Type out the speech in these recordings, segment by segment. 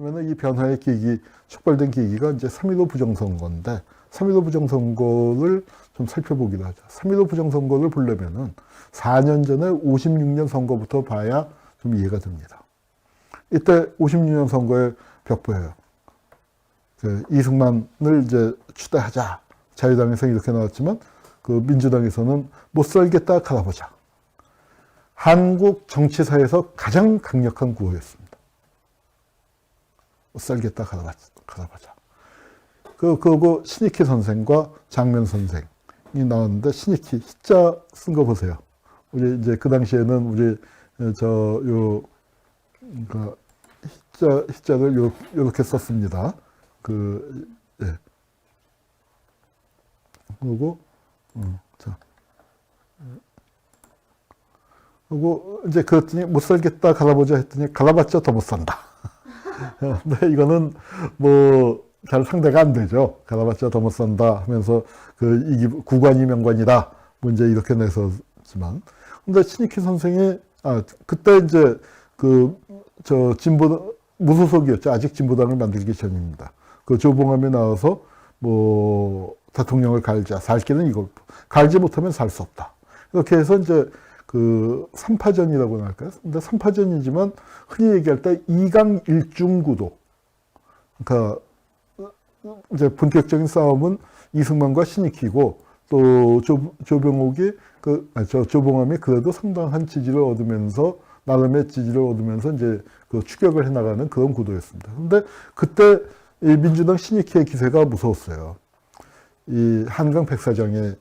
그러면 이 변화의 계기, 촉발된 계기가 이제 3.15 부정선거인데, 3.15 부정선거를 좀 살펴보기로 하죠. 3.15 부정선거를 보려면은 4년 전에 56년 선거부터 봐야 좀 이해가 됩니다. 이때 56년 선거의 벽보예요. 그 이승만을 이제 추대하자. 자유당에서 이렇게 나왔지만 그 민주당에서는 못 살겠다 갈아보자. 한국 정치사에서 가장 강력한 구호였습니다. 갈아보자. 갈아보자. 그, 그거 신익희 선생과 장면 선생이 나왔는데 신익희 히자 쓴 거 보세요. 우리 이제 그 당시에는 우리 저 요 그러니까 히자 히자를 요 요렇게 썼습니다. 그 예. 그리고 음, 자. 그리고 이제 그랬더니 못 살겠다 갈아보자 했더니 갈아봤자 더 못 산다. 근데 이거는 뭐 잘 상대가 안 되죠. 갈아봤자 더 못 산다 하면서 그 이기 구관이 명관이다. 뭐 이제 이렇게 내서지만 근데 신익희 선생이 아 그때 이제 그 저 진보 무소속이었죠. 아직 진보당을 만들기 전입니다. 그 조봉암에 나와서 뭐 대통령을 갈자 살 길은 이걸 갈지 못하면 살 수 없다. 이렇게 해서 이제 그 삼파전이라고 할까요? 근데 삼파전이지만 흔히 얘기할 때 이강 일중 구도. 그러니까 이제 본격적인 싸움은 이승만과 신익희고 또 조, 조병옥이 그, 아, 저 조봉암이 그래도 상당한 지지를 얻으면서 나름의 지지를 얻으면서 이제 그 추격을 해나가는 그런 구도였습니다. 근데 그때 이 민주당 신익희의 기세가 무서웠어요. 이 한강 백사장에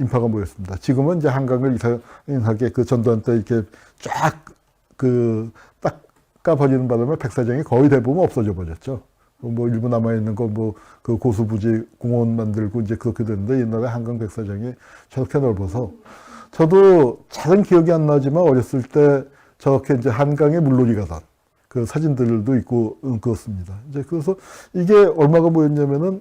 인파가 모였습니다. 지금은 이제 한강을 이상하게 그 전두환 때 이렇게 쫙 그 닦아버리는 바람에 백사장이 거의 대부분 없어져 버렸죠. 뭐 일부 남아 있는 거 뭐 그 고수부지 공원 만들고 이제 그렇게 됐는데 옛날에 한강 백사장이 저렇게 넓어서 저도 잘은 기억이 안 나지만 어렸을 때 저렇게 이제 한강에 물놀이 가던 그 사진들도 있고 음, 그렇습니다. 이제 그래서 이게 얼마가 모였냐면은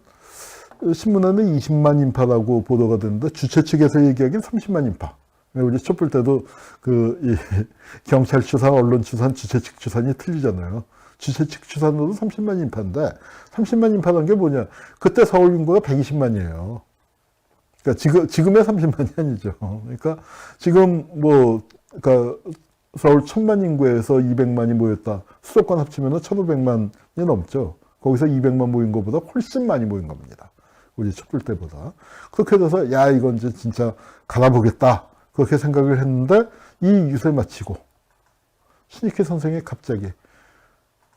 신문에는 20만 인파라고 보도가 됐는데 주최 측에서 얘기하기는 30만 인파. 우리 촛불 때도 그이 경찰 추산, 언론 추산, 주최 측 추산이 틀리잖아요. 주최 측 추산으로 30만 인파인데 30만 인파라는 게 뭐냐? 그때 서울 인구가 120만이에요. 그러니까 지금 지금의 30만이 아니죠. 그러니까 지금 뭐 그러니까 서울 천만 인구에서 200만이 모였다. 수도권 합치면 1,500만이 넘죠. 거기서 200만 모인 것보다 훨씬 많이 모인 겁니다. 우리 촛불 때보다. 그렇게 돼서 야 이건 이제 진짜 갈아보겠다. 그렇게 생각을 했는데 이 유세 마치고 신익희 선생이 갑자기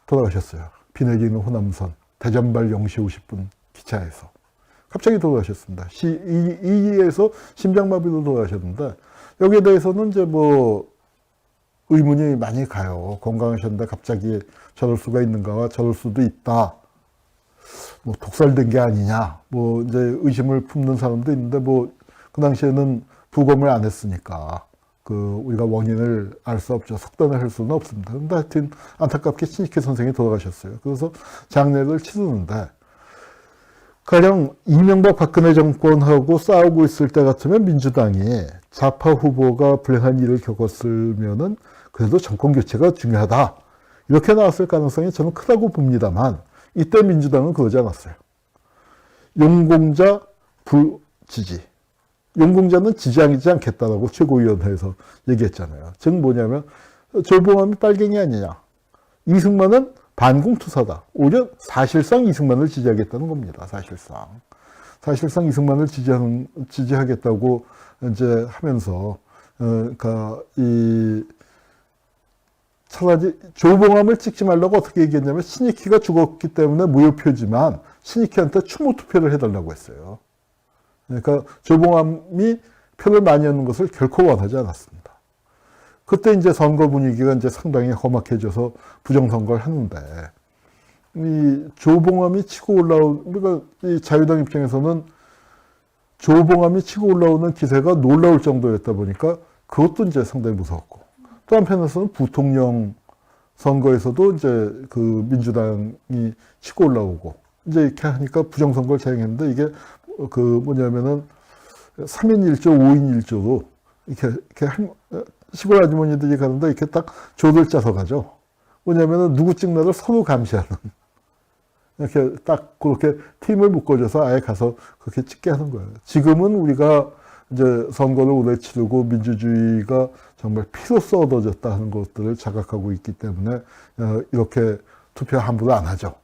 돌아가셨어요. 비 내리는 호남선 대전발 0시 50분 기차에서 갑자기 돌아가셨습니다. 시, 이, 이에서 심장마비로 돌아가셨는데 여기에 대해서는 이제 뭐 의문이 많이 가요. 건강하셨는데 갑자기 저럴 수가 있는가와 저럴 수도 있다. 뭐 독살된 게 아니냐. 뭐 이제 의심을 품는 사람도 있는데 뭐 그 당시에는 부검을 안 했으니까 그 우리가 원인을 알 수 없죠. 속단을 할 수는 없습니다. 근데 하여튼 안타깝게 신익희 선생이 돌아가셨어요. 그래서 장례를 치르는데 가령 이명박 박근혜 정권하고 싸우고 있을 때 같으면 민주당이 좌파 후보가 불행한 일을 겪었으면은 그래도 정권 교체가 중요하다. 이렇게 나왔을 가능성이 저는 크다고 봅니다만 이때 민주당은 그러지 않았어요. 용공자 불지지. 용공자는 지지하지 않겠다라고 최고위원회에서 얘기했잖아요. 즉 뭐냐면 조봉암이 빨갱이 아니냐. 이승만은 반공투사다. 오히려 사실상 이승만을 지지하겠다는 겁니다. 사실상. 사실상 이승만을 지지하는, 지지하겠다고 이제 하면서, 어, 그니까, 이, 차라리 조봉암을 찍지 말라고 어떻게 얘기했냐면 신익희가 죽었기 때문에 무효표지만 신익희한테 추모 투표를 해달라고 했어요. 그러니까 조봉암이 표를 많이 얻는 것을 결코 원하지 않았습니다. 그때 이제 선거 분위기가 이제 상당히 험악해져서 부정선거를 하는데, 이 조봉암이 치고 올라온, 그러니까 이 자유당 입장에서는 조봉암이 치고 올라오는 기세가 놀라울 정도였다 보니까 그것도 이제 상당히 무서웠고, 또 한편에서는 부통령 선거에서도 이제 그 민주당이 치고 올라오고, 이제 이렇게 하니까 부정선거를 자행했는데 이게 그 뭐냐면은 3인 1조, 5인 1조로 이렇게, 이렇게 한, 시골 아주머니들이 가는데 이렇게 딱 조를 짜서 가죠. 뭐냐면은 누구 찍나를 서로 감시하는 이렇게 딱 그렇게 팀을 묶어줘서 아예 가서 그렇게 찍게 하는 거예요. 지금은 우리가 이제 선거를 오래 치르고 민주주의가 정말 피로써 얻어졌다 하는 것들을 자각하고 있기 때문에 어, 이렇게 투표 함부로 안 하죠.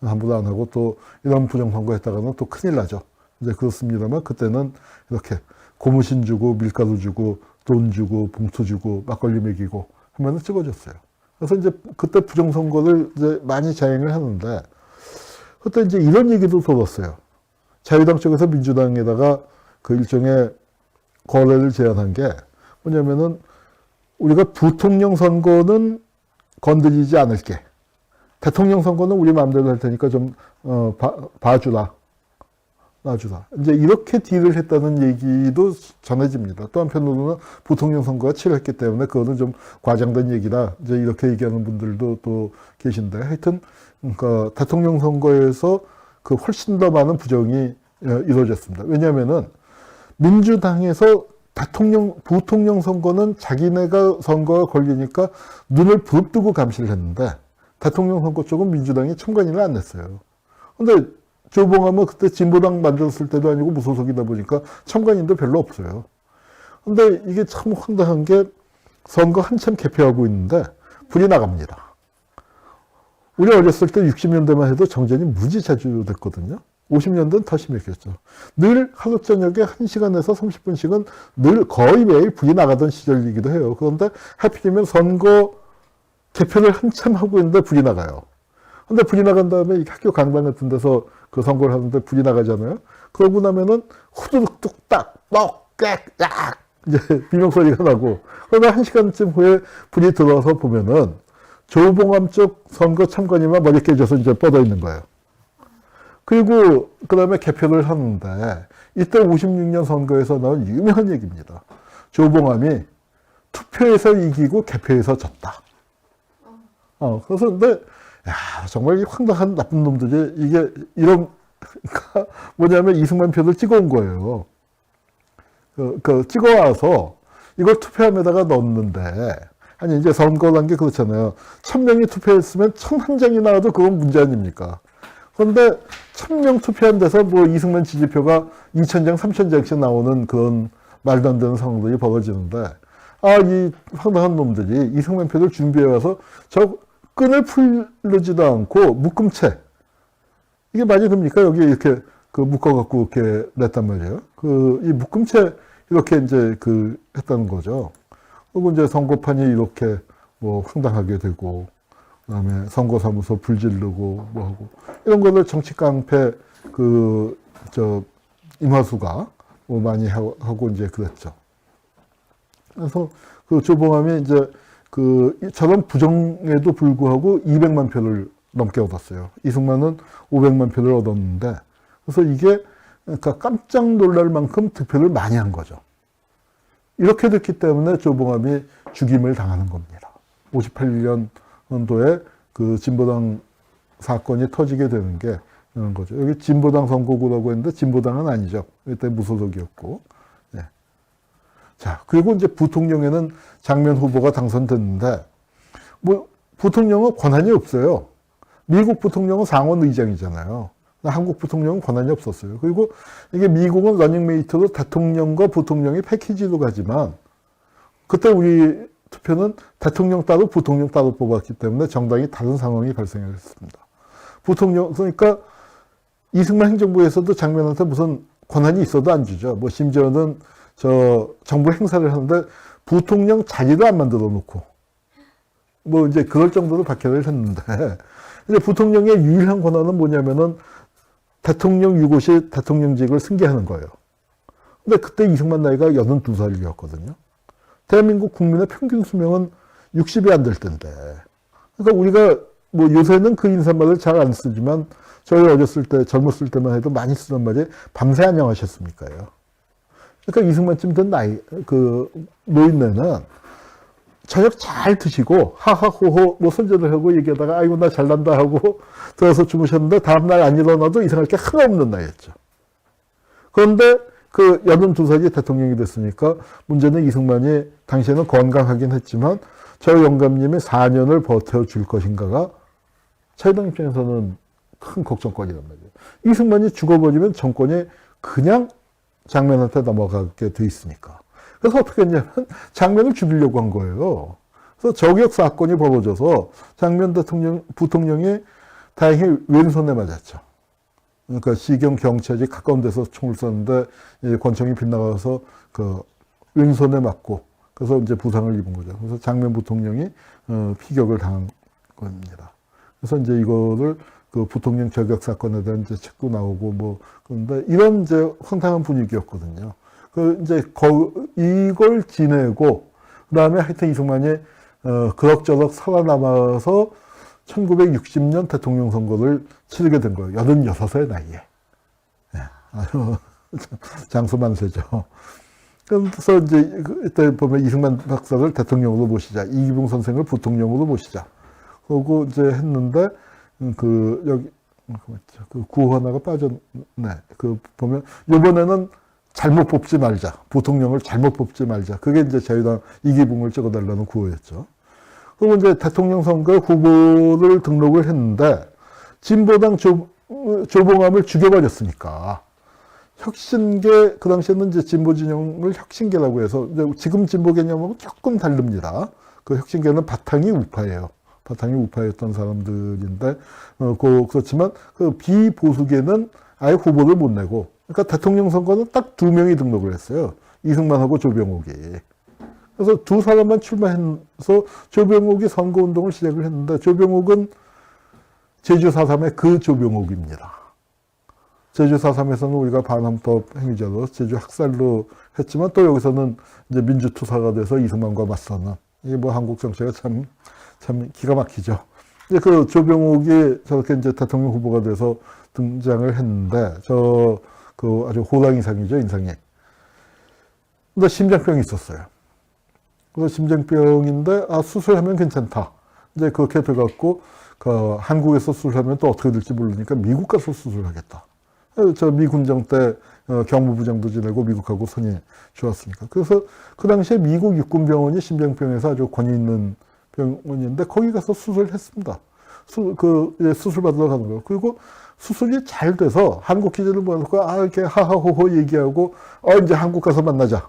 함부로 안 하고 또 이런 부정선거 했다가는 또 큰일 나죠. 이제 그렇습니다만 그때는 이렇게 고무신 주고 밀가루 주고 돈 주고 봉투 주고 막걸리 먹이고 하면은 찍어줬어요. 그래서 이제 그때 부정선거를 이제 많이 자행을 하는데 그때 이제 이런 얘기도 들었어요. 자유당 쪽에서 민주당에다가 그 일종의 거래를 제안한 게 뭐냐면은 우리가 부통령 선거는 건드리지 않을게. 대통령 선거는 우리 마음대로 할 테니까 좀, 어, 봐, 봐주라. 놔주라. 이제 이렇게 딜을 했다는 얘기도 전해집니다. 또 한편으로는 부통령 선거가 치렀기 때문에 그거는 좀 과장된 얘기다. 이제 이렇게 얘기하는 분들도 또 계신데 하여튼, 그러니까 대통령 선거에서 그 훨씬 더 많은 부정이 어, 이루어졌습니다. 왜냐면은 민주당에서 대통령, 부통령 선거는 자기네가 선거가 걸리니까 눈을 부릅뜨고 감시를 했는데 대통령 선거 쪽은 민주당이 참관인을 안 냈어요. 근데 조봉하면 그때 진보당 만들었을 때도 아니고 무소속이다 보니까 참관인도 별로 없어요. 근데 이게 참 황당한 게 선거 한참 개표하고 있는데 불이 나갑니다. 우리 어렸을 때 60년대만 해도 정전이 무지 자주 됐거든요. 50년대는 더 심했겠죠. 늘 하루 저녁에 1시간에서 30분씩은 늘 거의 매일 불이 나가던 시절이기도 해요. 그런데 하필이면 선거 개표를 한참 하고 있는데 불이 나가요. 근데 불이 나간 다음에 이 학교 강당 같은 데서 그 선거를 하는데 불이 나가잖아요. 그러고 나면은 후두둑 뚝딱 뻑, 꽥, 약 이제 비명소리가 나고 그러다 한 시간쯤 후에 불이 들어와서 보면은 조봉암 쪽 선거 참관인만 머리 깨져서 이제 뻗어 있는 거예요. 그리고 그 다음에 개표를 하는데 이때 56년 선거에서 나온 유명한 얘기입니다. 조봉암이 투표에서 이기고 개표에서 졌다. 어, 그래서 근데 야, 정말 이 황당한 나쁜 놈들이 이게 이런 그러니까 뭐냐면 이승만 표를 찍어온 거예요. 그, 그 찍어와서 이걸 투표함에다가 넣었는데 아니 이제 선거란 게 그렇잖아요. 천 명이 투표했으면 천 한 장이 나와도 그건 문제 아닙니까? 그런데 천명 투표한 데서 뭐 이승만 지지표가 2천 장, 3천 장씩 나오는 그런 말도 안 되는 상황들이 벌어지는데 아, 이 황당한 놈들이 이승만 표를 준비해 와서 저 끈을 풀르지도 않고 묶음 채 이게 말이 됩니까? 여기 이렇게 그 묶어갖고 이렇게 냈단 말이에요. 그 이 묶음채 이렇게 이제 그 했다는 거죠. 그리고 이제 선거판이 이렇게 뭐 황당하게 되고 그다음에 선거사무소 불지르고 뭐 하고 이런 거를 정치 깡패 그 저 임화수가 뭐 많이 하고, 하고 이제 그랬죠. 그래서 그 조봉암이 이제 그 저런 부정에도 불구하고 200만 표를 넘게 얻었어요. 이승만은 500만 표를 얻었는데 그래서 이게 그러니까 깜짝 놀랄 만큼 득표를 많이 한 거죠. 이렇게 됐기 때문에 조봉암이 죽임을 당하는 겁니다. 58년 도에 그 진보당 사건이 터지게 되는 게 이런 거죠. 여기 진보당 선거구라고 했는데 진보당은 아니죠. 이때 무소속이었고. 네. 자, 그리고 이제 부통령에는 장면 후보가 당선됐는데, 뭐, 부통령은 권한이 없어요. 미국 부통령은 상원 의장이잖아요. 한국 부통령은 권한이 없었어요. 그리고 이게 미국은 러닝메이트로 대통령과 부통령이 패키지로 가지만, 그때 우리 투표는 대통령 따로 부통령 따로 뽑았기 때문에 정당이 다른 상황이 발생했습니다. 부통령, 그러니까 이승만 행정부에서도 장면한테 무슨 권한이 있어도 안 주죠. 뭐 심지어는 저 정부 행사를 하는데 부통령 자리도 안 만들어 놓고 뭐 이제 그럴 정도로 박해를 했는데 이제 부통령의 유일한 권한은 뭐냐면은 대통령 유고시 대통령직을 승계하는 거예요. 근데 그때 이승만 나이가 82살이었거든요. 대한민국 국민의 평균 수명은 60이 안 될 텐데. 그러니까 우리가 뭐 요새는 그 인사말을 잘 안 쓰지만 저희 어렸을 때 젊었을 때만 해도 많이 쓰던 말이 밤새 안녕하셨습니까요. 그러니까 이승만쯤 된 나이 그 노인네는 저녁 잘 드시고 하하호호 뭐 손절을 하고 얘기하다가 아이고 나 잘난다 하고 들어서 주무셨는데 다음날 안 일어나도 이상할 게 하나 없는 나이였죠. 그런데 그 82살이 대통령이 됐으니까 문제는 이승만이 당시에는 건강하긴 했지만 저 영감님이 4년을 버텨줄 것인가가 차이당 입장에서는 큰 걱정거리란 말이에요. 이승만이 죽어버리면 정권이 그냥 장면한테 넘어가게 돼 있으니까. 그래서 어떻게 했냐면 장면을 죽이려고 한 거예요. 그래서 저격 사건이 벌어져서 장면 대통령, 부통령이 다행히 왼손에 맞았죠. 그러니까 시경 경찰이 가까운 데서 총을 쐈는데 이 권총이 빗나가서 그 왼손에 맞고 그래서 이제 부상을 입은 거죠. 그래서 장면 부통령이 어, 피격을 당한 겁니다. 그래서 이제 이거를 그 부통령 저격 사건에 대한 이제 책도 나오고 뭐 그런데 이런 이제 황당한 분위기였거든요. 그 이제 거, 이걸 지내고 그다음에 하여튼 이승만이 어, 그럭저럭 살아남아서 1960년 대통령 선거를 치르게 된 거예요. 86의 나이에. 예, 아주 장수 만세죠. 그래서 이제 그때 보면 이승만 박사를 대통령으로 모시자, 이기붕 선생을 부통령으로 모시자. 그러고 이제 했는데 음, 그 여기 그 맞죠. 그 구호 하나가 빠졌네. 그 보면 이번에는 잘못 뽑지 말자. 부통령을 잘못 뽑지 말자. 그게 이제 자유당 이기붕을 찍어달라는 구호였죠. 그리고 이제 대통령 선거 후보를 등록을 했는데 진보당 조, 조봉암을 죽여버렸으니까 혁신계 그 당시에는 이제 진보 진영을 혁신계라고 해서 지금 진보 개념하고 조금 다릅니다. 그 혁신계는 바탕이 우파예요. 바탕이 우파였던 사람들인데 어, 그, 그렇지만 그 비보수계는 아예 후보를 못 내고 그러니까 대통령 선거는 딱 두 명이 등록을 했어요. 이승만하고 조병옥이. 그래서 두 사람만 출마해서 조병옥이 선거운동을 시작을 했는데 조병옥은 제주 4.3의 그 조병옥입니다. 제주 4.3에서는 우리가 반함법 행위자로 제주 학살로 했지만 또 여기서는 이제 민주투사가 돼서 이승만과 맞서는 이게 뭐 한국 정치가 참, 참 기가 막히죠. 이제 그 조병옥이 저렇게 이제 대통령 후보가 돼서 등장을 했는데 저 그 아주 호랑이상이죠, 인상이. 근데 심장병이 있었어요. 그래서 심장병인데 아 수술하면 괜찮다. 이제 그렇게 돼갖고 그 한국에서 수술하면 또 어떻게 될지 모르니까 미국 가서 수술하겠다. 저 미 군정 때 어, 경무부장도 지내고 미국하고 선이 좋았으니까. 그래서 그 당시에 미국 육군병원이 심장병에서 아주 권위 있는 병원인데 거기 가서 수술을 했습니다. 수, 그, 예, 수술 받으러 가는 거예요. 그리고 수술이 잘 돼서 한국 기자를 모아놓고 아, 이렇게 하하호호 얘기하고 어, 이제 한국 가서 만나자.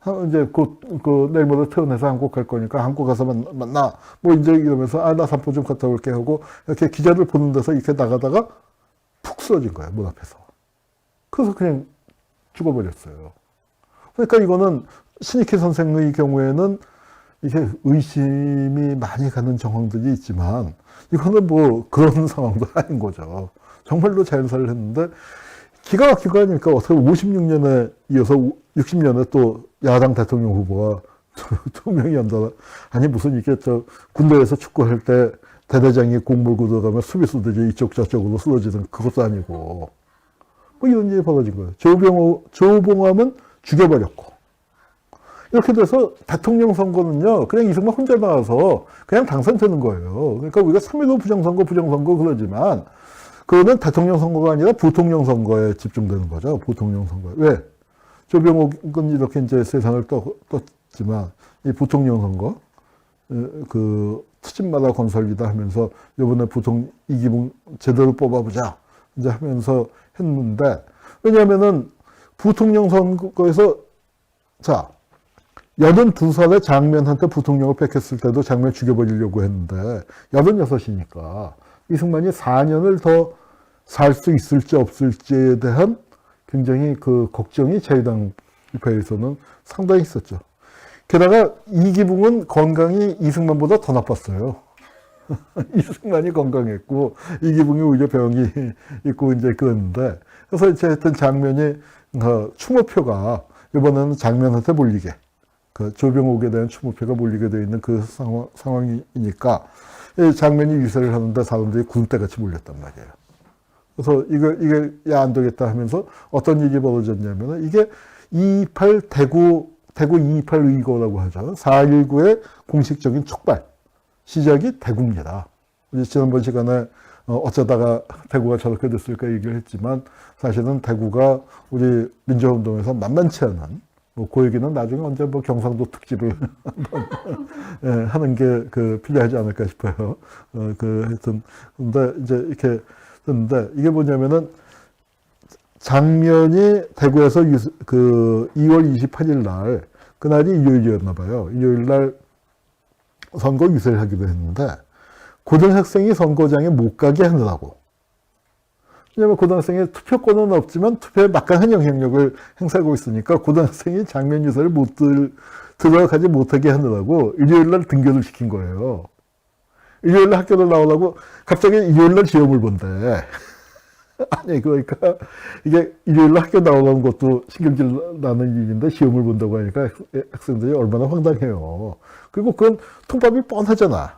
하- 이제 곧, 그, 내일 모레 퇴원해서 한국 갈 거니까 한국 가서 만, 만나. 뭐 이제 이러면서 아, 나 산보 좀 갔다 올게 하고 이렇게 기자들 보는 데서 이렇게 나가다가 푹 쓰러진 거야, 문 앞에서. 그래서 그냥 죽어버렸어요. 그러니까 이거는 신익희 선생의 경우에는 이게 의심이 많이 가는 정황들이 있지만 이거는 뭐 그런 상황도 아닌 거죠. 정말로 자연사를 했는데 기가 막힌 거 아닙니까? 어떻게 56년에 이어서 60년에 또 야당 대통령 후보가 두 명이 연달아 아니 무슨 이게 저 군대에서 축구할 때 대대장이 공 몰고 들어가면 수비수들이 이쪽 저쪽으로 쓰러지는 그것도 아니고 뭐 이런 일이 벌어진 거예요. 조병호, 조봉암은 죽여버렸고 이렇게 돼서 대통령 선거는요, 그냥 이승만 혼자 나와서 그냥 당선되는 거예요. 그러니까 우리가 3.15 부정선거, 부정선거 그러지만, 그거는 대통령 선거가 아니라 부통령 선거에 집중되는 거죠. 부통령 선거에. 왜? 조병옥은 이렇게 이제 세상을 떠, 떴지만, 이 부통령 선거, 에, 그, 투집마다 건설이다 하면서, 요번에 부통 이기붕 제대로 뽑아보자. 이제 하면서 했는데, 왜냐하면은, 부통령 선거에서, 자, 82살에 장면한테 부통령을 뺏겼을 때도 장면 죽여버리려고 했는데, 86이니까, 이승만이 4년을 더 살 수 있을지 없을지에 대한 굉장히 그 걱정이 자유당 입회에서는 상당히 있었죠. 게다가 이기붕은 건강이 이승만보다 더 나빴어요. 이승만이 건강했고, 이기붕이 오히려 병이 있고, 이제 그랬는데, 그래서 이제 하여튼 장면이, 어, 추모표가 이번에는 장면한테 몰리게, 그 조병옥에 대한 추모표가 몰리게 되어 있는 그 상황, 상황이니까, 이 장면이 유세를 하는데 사람들이 군대같이 몰렸단 말이에요. 그래서 이거, 이게, 야, 안 되겠다 하면서 어떤 일이 벌어졌냐면, 이게 228 대구, 대구 228 의거라고 하죠. 4.19의 공식적인 촉발. 시작이 대구입니다. 지난번 시간에 어, 어쩌다가 대구가 저렇게 됐을까 얘기를 했지만 사실은 대구가 우리 민주화운동에서 만만치 않은 뭐그 얘기는 나중에 언제 뭐 경상도 특집을 예, 하는 게 그 필요하지 않을까 싶어요. 어, 그 하여튼 근데 이제 이렇게 됐는데 이게 뭐냐면은 장면이 대구에서 유, 그 2월 28일 날 그날이 일요일이었나 봐요. 일요일 날 선거 유세를 하기로 했는데 고등학생이 선거장에 못 가게 하느라고. 왜냐하면 고등학생의 투표권은 없지만 투표에 막강한 영향력을 행사하고 있으니까 고등학생이 장면 유세를 못 들, 들어가지 못하게 하느라고 일요일 날 등교를 시킨 거예요. 일요일 날 학교를 나오려고 갑자기 일요일 날 시험을 본대. 아니, 그러니까 이게 일요일 날 학교 나오는 것도 신경질 나는 일인데 시험을 본다고 하니까 학- 학생들이 얼마나 황당해요. 그리고 그건 통밥이 뻔하잖아.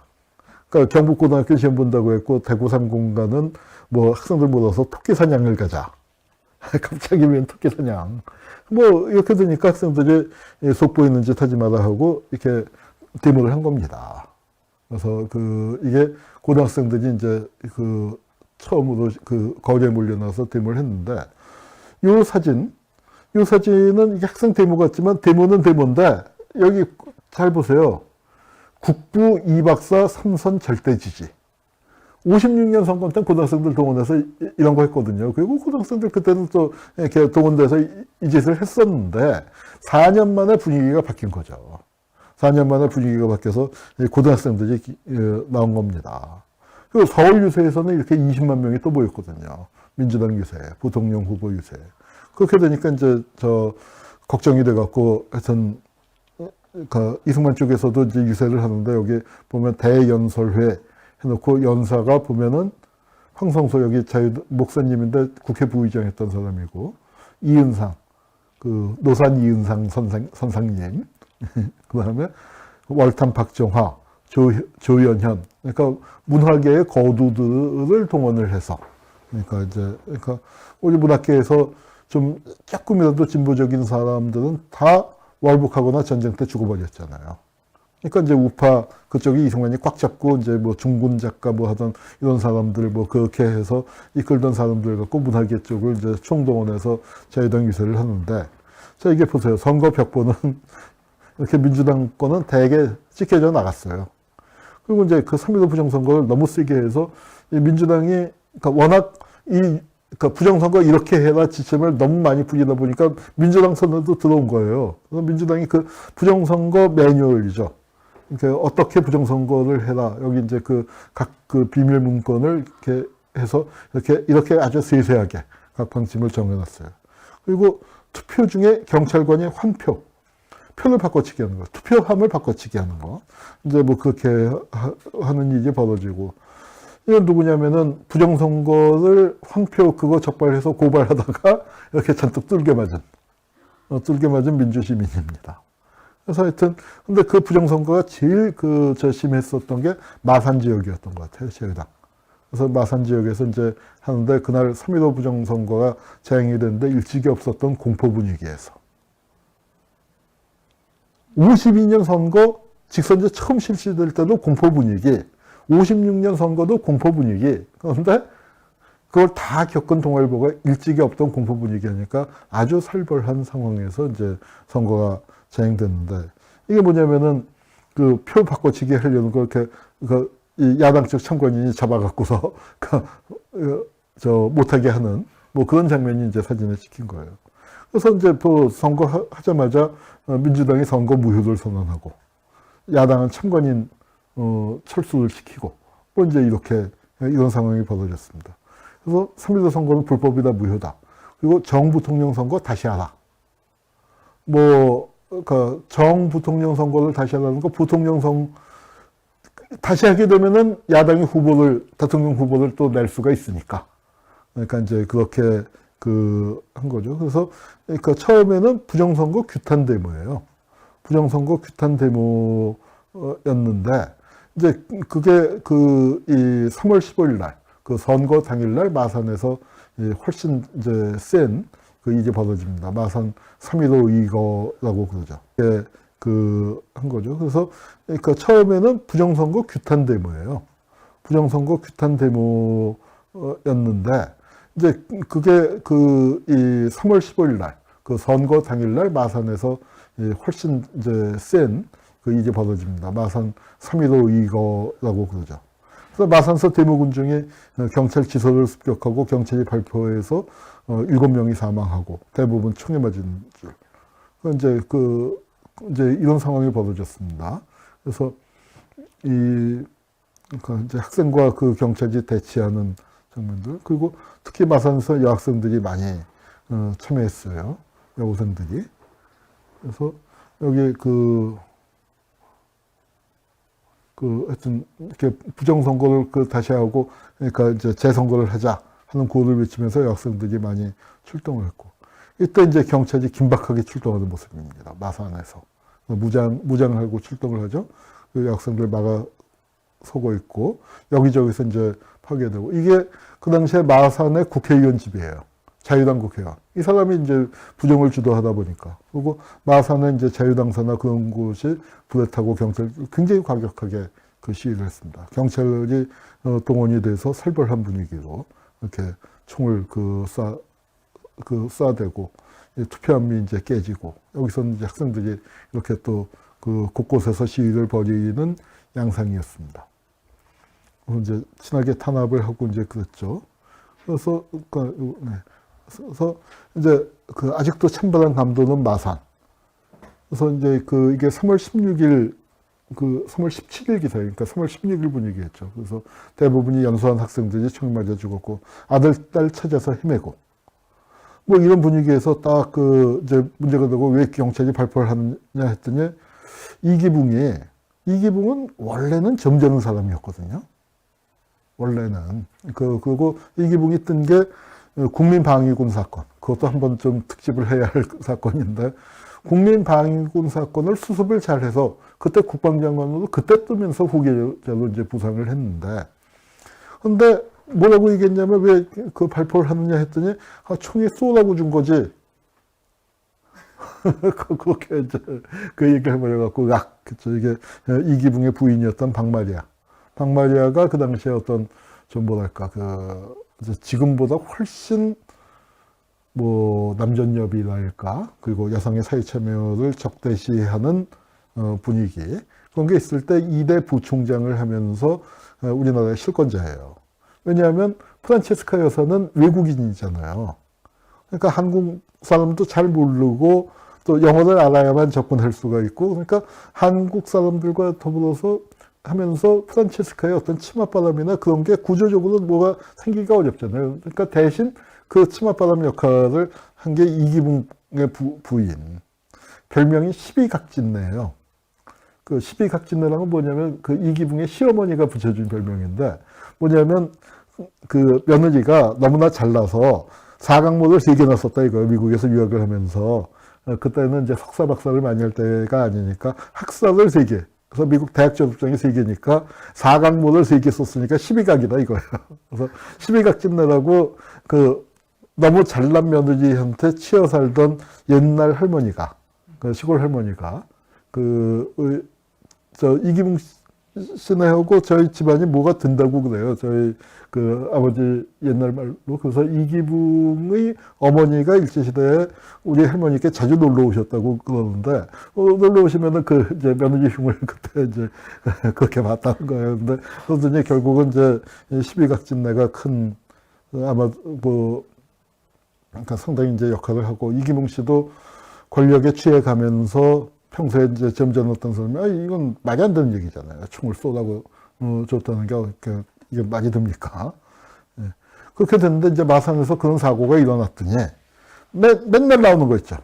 그러니까 경북고등학교 시험 본다고 했고 대구 삼공가는 뭐 학생들 모아서 토끼 사냥을 가자. 갑자기 웬 토끼 사냥. 뭐 이렇게 되니까 학생들이 속 보이는 짓 하지 마라 하고 이렇게 데모를 한 겁니다. 그래서 그 이게 고등학생들이 이제 그 처음으로 그 거리에 몰려나서 데모를 했는데 요 사진 요 사진은 학생 데모 같지만 데모는 데모인데 여기 잘 보세요. 국부 이박사 삼선 절대 지지. 56년 선거 때 고등학생들 동원해서 이- 이런 거 했거든요. 그리고 고등학생들 그때는 또 이렇게 동원돼서 이, 이 짓을 했었는데 4년 만에 분위기가 바뀐 거죠. 4년 만에 분위기가 바뀌어서 이 고등학생들이 기- 예, 나온 겁니다. 그리고 서울 유세에서는 이렇게 20만 명이 또 모였거든요. 민주당 유세, 부통령 후보 유세. 그렇게 되니까 이제 저 걱정이 돼갖고 하여튼 그 이승만 쪽에서도 이제 유세를 하는데 여기 보면 대연설회 해놓고 연사가 보면은 황성소 여기 자유 목사님인데 국회 부의장 했던 사람이고 이은상 그 노산 이은상 선상, 선상님. 그 다음에 월탄 박정화 조, 조연현. 그러니까 문화계의 거두들을 동원을 해서. 그러니까 이제 그러니까 우리 문학계에서 좀 조금이라도 진보적인 사람들은 다 월북하거나 전쟁 때 죽어버렸잖아요. 그러니까 이제 우파 그쪽이 이승만이 꽉 잡고 이제 뭐 중군 작가 뭐 하던 이런 사람들 뭐 그렇게 해서 이끌던 사람들 갖고 문화계 쪽을 이제 총동원해서 자유당 유세를 하는데 자 이게 보세요 선거 벽보는 이렇게 민주당 거는 대개 찢겨져 나갔어요. 그리고 이제 그3.15 부정선거를 너무 세게 해서 이 민주당이 그러니까 워낙 이 그러니까 부정선거 이렇게 해라 지침을 너무 많이 뿌리다 보니까 민주당 선에도 들어온 거예요. 그래서 민주당이 그 부정선거 매뉴얼이죠. 그러니까 어떻게 부정선거를 해라. 여기 이제 그 각 그 비밀 문건을 이렇게 해서 이렇게 이렇게 아주 세세하게 각 방침을 정해놨어요. 그리고 투표 중에 경찰관이 환표, 표를 바꿔치기 하는 거, 투표함을 바꿔치기 하는 거. 이제 뭐 그렇게 하, 하는 일이 벌어지고. 이건 누구냐면은 부정선거를 황표 그거 적발해서 고발하다가 이렇게 잔뜩 뚫게 맞은, 어, 뚫게 맞은 민주시민입니다. 그래서 하여튼, 근데 그 부정선거가 제일 그, 저 심했었던 게 마산 지역이었던 것 같아요, 제당. 그래서 마산 지역에서 이제 하는데 그날 3.15 부정선거가 자행이 됐는데 일찍이 없었던 공포 분위기에서. 52년 선거 직선제 처음 실시될 때도 공포 분위기, 56년 선거도 공포 분위기. 그런데 그걸 다 겪은 동아일보가 일찍이 없던 공포 분위기니까 아주 살벌한 상황에서 이제 선거가 자행됐는데 이게 뭐냐면은 그 표 바꿔치기 하려는 거 이렇게 그이 야당 측 참관인이 잡아갖고서 그, 어, 저 못하게 하는 뭐 그런 장면이 이제 사진에 찍힌 거예요. 그래서 이제 그 선거 하- 하자마자 어, 민주당이 선거 무효를 선언하고 야당은 참관인 어, 철수를 시키고 뭐 이제 이렇게 이런 상황이 벌어졌습니다. 그래서 3.15 선거는 불법이다 무효다. 그리고 정 부통령 선거 다시 하라. 뭐, 그, 정 부통령 선거를 다시 하라는 거, 부통령 선, 다시 하게 되면은 야당이 후보를, 대통령 후보를 또 낼 수가 있으니까. 그러니까 이제 그렇게 그, 한 거죠. 그래서, 그러니까 처음에는 부정선거 규탄 데모예요. 부정선거 규탄 데모였는데, 이제 그게 그, 이 3월 15일 날, 그 선거 당일 날 마산에서 이 훨씬 이제 센 그 일이 벌어집니다. 마산 3.15 이거라고 그러죠. 예, 그, 한 거죠. 그래서, 그러니까 처음에는 부정선거 규탄 데모예요. 부정선거 규탄 데모였는데, 이제 그게 그, 이 3월 15일 날, 그 선거 당일 날 마산에서 예, 훨씬 이제 센 그 일이 벌어집니다. 마산 3.15 이거라고 그러죠. 그래서 마산서 대모군 중에 어, 경찰 지소를 습격하고 경찰이 발표해서 어, 7명이 사망하고 대부분 총에 맞은 줄. 그 이제 그 이제 이런 상황이 벌어졌습니다. 그래서 이그 이제 학생과 그 경찰이 대치하는 장면들 그리고 특히 마산서 여학생들이 많이 어, 참여했어요. 여고생들이. 그래서 여기 그, 그, 하여튼, 이렇게 부정선거를 그 다시 하고, 그러니까 이제 재선거를 하자 하는 구호를 외치면서 여학생들이 많이 출동을 했고, 이때 이제 경찰이 긴박하게 출동하는 모습입니다. 마산에서. 무장, 무장하고 출동을 하죠. 그 여학생들 막아 서고 있고, 여기저기서 이제 파괴되고, 이게 그 당시에 마산의 국회의원 집이에요. 자유당 국회의원. 이 사람이 이제 부정을 주도하다 보니까. 그리고 마산은 이제 자유당사나 그런 곳이 불에 타고 경찰 굉장히 과격하게 그 시위를 했습니다. 경찰이 어, 동원이 돼서 살벌한 분위기로 이렇게 총을 그 쏴, 그 쏴대고 이 투표함이 이제 깨지고 여기서는 이제 학생들이 이렇게 또 그 곳곳에서 시위를 벌이는 양상이었습니다. 이제 친하게 탄압을 하고 이제 그랬죠. 그래서 그러니까 네. 그래서 이제 그 아직도 찬바람 감도는 마산. 그래서 이제 그 이게 3월 16일 그 3월 17일 기사예요. 그러니까 3월 16일 분위기였죠. 그래서 대부분이 연수한 학생들이 총에 맞아 죽었고 아들 딸 찾아서 헤매고 뭐 이런 분위기에서 딱 그 이제 문제가 되고 왜 경찰이 발표를 하느냐 했더니 이기붕이 이기붕은 원래는 점잖은 사람이었거든요. 원래는 그 그리고 이기붕이 뜬 게 국민방위군 사건 그것도 한번 좀 특집을 해야 할 사건인데 국민방위군 사건을 수습을 잘 해서 그때 국방장관으로 그때 뜨면서 후계자로 이제 부상을 했는데 근데 뭐라고 얘기했냐면 왜 그 발표를 하느냐 했더니 아, 총에 쏘라고 준 거지. 그렇게 이제 그 얘기를 해버려갖고 야, 그쵸 이게 이기붕의 부인이었던 박마리아. 박마리아가 그 당시에 어떤 좀 뭐랄까 그 이제 지금보다 훨씬 뭐 남전여비랄까 그리고 여성의 사회 참여를 적대시하는 어, 분위기 그런 게 있을 때 2대 부총장을 하면서 어, 우리나라의 실권자예요. 왜냐하면 프란체스카 여사는 외국인이잖아요. 그러니까 한국 사람도 잘 모르고 또 영어를 알아야만 접근할 수가 있고 그러니까 한국 사람들과 더불어서 하면서 프란체스카의 어떤 치맛바람이나 그런 게 구조적으로 뭐가 생기기가 어렵잖아요. 그러니까 대신 그 치맛바람 역할을 한 게 이기붕의 부, 부인. 별명이 12각진네예요. 그 12각진네라는 건 뭐냐면 그 이기붕의 시어머니가 붙여준 별명인데 뭐냐면 그 며느리가 너무나 잘나서 사각모를 세 개나 썼다 이거예요. 미국에서 유학을 하면서. 어, 그때는 이제 석사 박사를 많이 할 때가 아니니까 학사를 세 개. 그래서 미국 대학 졸업장이 세 개니까 사각모를 세개 썼으니까 12각이다 이거예요. 그래서 12각집 내라고 그 너무 잘난 며느리한테 치여 살던 옛날 할머니가 그 시골 할머니가 그 저 이기붕 씨네하고 저희 집안이 뭐가 든다고 그래요. 저희 그 아버지 옛날 말로 그래서 이기붕의 어머니가 일제 시대에 우리 할머니께 자주 놀러 오셨다고 그러는데 어, 놀러 오시면은 그 이제 며느리 흉을 그때 이제 그렇게 봤다는 거예요. 근데 그러더니 결국은 이제 십이각진내가 큰 아마 뭐 그러니까 상당히 이제 역할을 하고 이기붕 씨도 권력에 취해 가면서 평소에 이제 점잖았던 사람이 아 이건 말이 안 되는 얘기잖아요. 총을 쏘라고 어, 줬다는 게 이렇게 이게 말이 됩니까? 예. 그렇게 됐는데 이제 마산에서 그런 사고가 일어났더니 매, 맨날 나오는 거 있죠.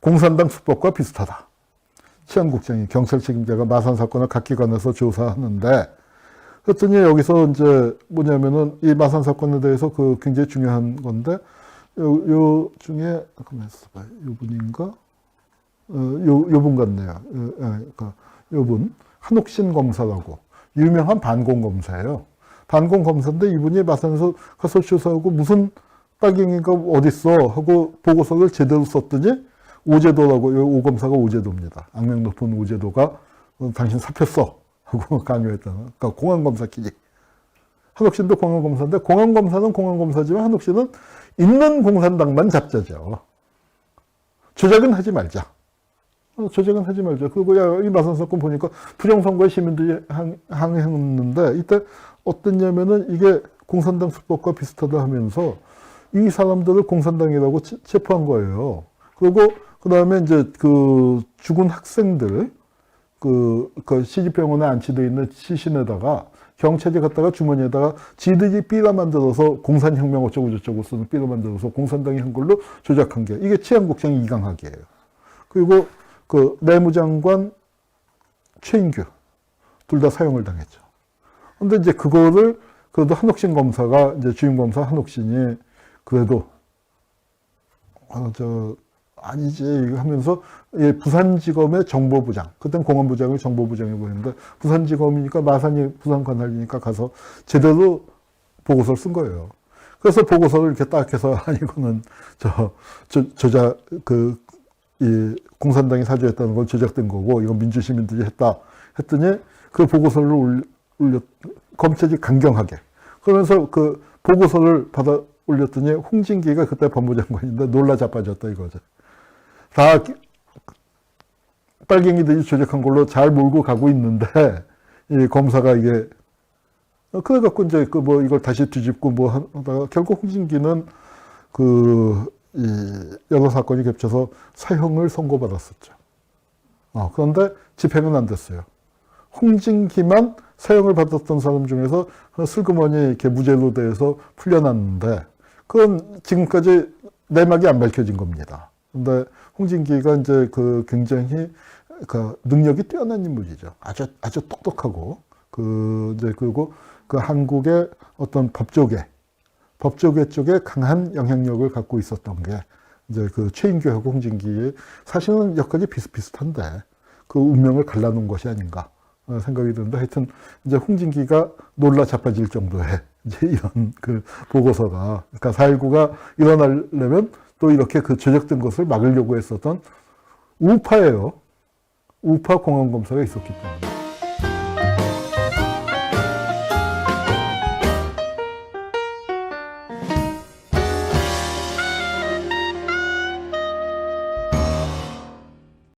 공산당 수법과 비슷하다. 치안국장이 경찰 책임자가 마산 사건을 각 기관에서 조사하는데 그랬더니 여기서 이제 뭐냐면은 이 마산 사건에 대해서 그 굉장히 중요한 건데 요, 요 중에 잠깐만 있어봐요. 요 분인가? 어, 요, 요분 같네요. 어, 예, 그러니까 요 분. 한옥신 검사라고. 유명한 반공 검사예요. 반공 검사인데 이분이 마산에서 가서 조사하고 무슨 빨갱이가 어딨어 하고 보고서를 제대로 썼더니 오제도라고, 요 오검사가 오제도입니다. 악명 높은 오제도가 어, 당신 써 하고 강요했다는. 그러니까 공안 검사끼리. 한옥신도 공안 검사인데 공안 검사는 공안 검사지만 한옥신은 있는 공산당만 잡자죠. 조작은 하지 말자. 어, 조작은 하지 말자. 그리고 야, 이 마산 사건 보니까 부정선거에 시민들이 항, 항행했는데 이때 어땠냐면은 이게 공산당 수법과 비슷하다 하면서 이 사람들을 공산당이라고 체- 체포한 거예요. 그리고 그 다음에 이제 그 죽은 학생들 그, 그 시집병원에 안치되어 있는 시신에다가 경찰이 갔다가 주머니에다가 지들이 삐라 만들어서 공산혁명 어쩌고 저쩌고 쓰는 삐라 만들어서 공산당이 한 걸로 조작한 게 이게 치안국장 이강학이에요. 그리고 그 내무장관 최인규 둘 다 사용을 당했죠. 근데 이제 그거를 그래도 한옥신 검사가 이제 주임 검사 한옥신이 그래도 아, 저 아니지 하면서 예, 부산지검의 정보부장 그땐 공안부장을 정보부장이 보였는데 부산지검이니까 마산이 부산 관할이니까 가서 제대로 보고서를 쓴 거예요. 그래서 보고서를 이렇게 딱 해서 아 이거는 저, 저 저자 그 이 공산당이 사주했다는 건 조작된 거고 이건 민주시민들이 했다 했더니 그 보고서를 올렸 검찰이 강경하게 그러면서 그 보고서를 받아 올렸더니 홍진기가 그때 법무장관인데 놀라 자빠졌다 이거죠. 다 기- 빨갱이들이 조작한 걸로 잘 몰고 가고 있는데 이 검사가 이게 어, 그래 갖고 이제 그 뭐 이걸 다시 뒤집고 뭐 하다가 결국 홍진기는 그이 여러 사건이 겹쳐서 사형을 선고받았었죠. 어, 그런데 집행은 안 됐어요. 홍진기만 사형을 받았던 사람 중에서 슬그머니 이렇게 무죄로 돼서 풀려났는데 그건 지금까지 내막이 안 밝혀진 겁니다. 근데 홍진기가 이제 그 굉장히 그 능력이 뛰어난 인물이죠. 아주 아주 똑똑하고 그 이제 그리고 그 한국의 어떤 법조계 법조계 쪽에 강한 영향력을 갖고 있었던 게 이제 그 최인규하고 홍진기의 사실은 역할이 비슷비슷한데 그 운명을 갈라놓은 것이 아닌가 어, 생각이 드는데 하여튼 이제 홍진기가 놀라 자빠질 정도의 이제 이런 그 보고서가 그러니까 4.19가 일어나려면 또 이렇게 그 조작된 것을 막으려고 했었던 우파예요. 우파 공안검사가 있었기 때문에.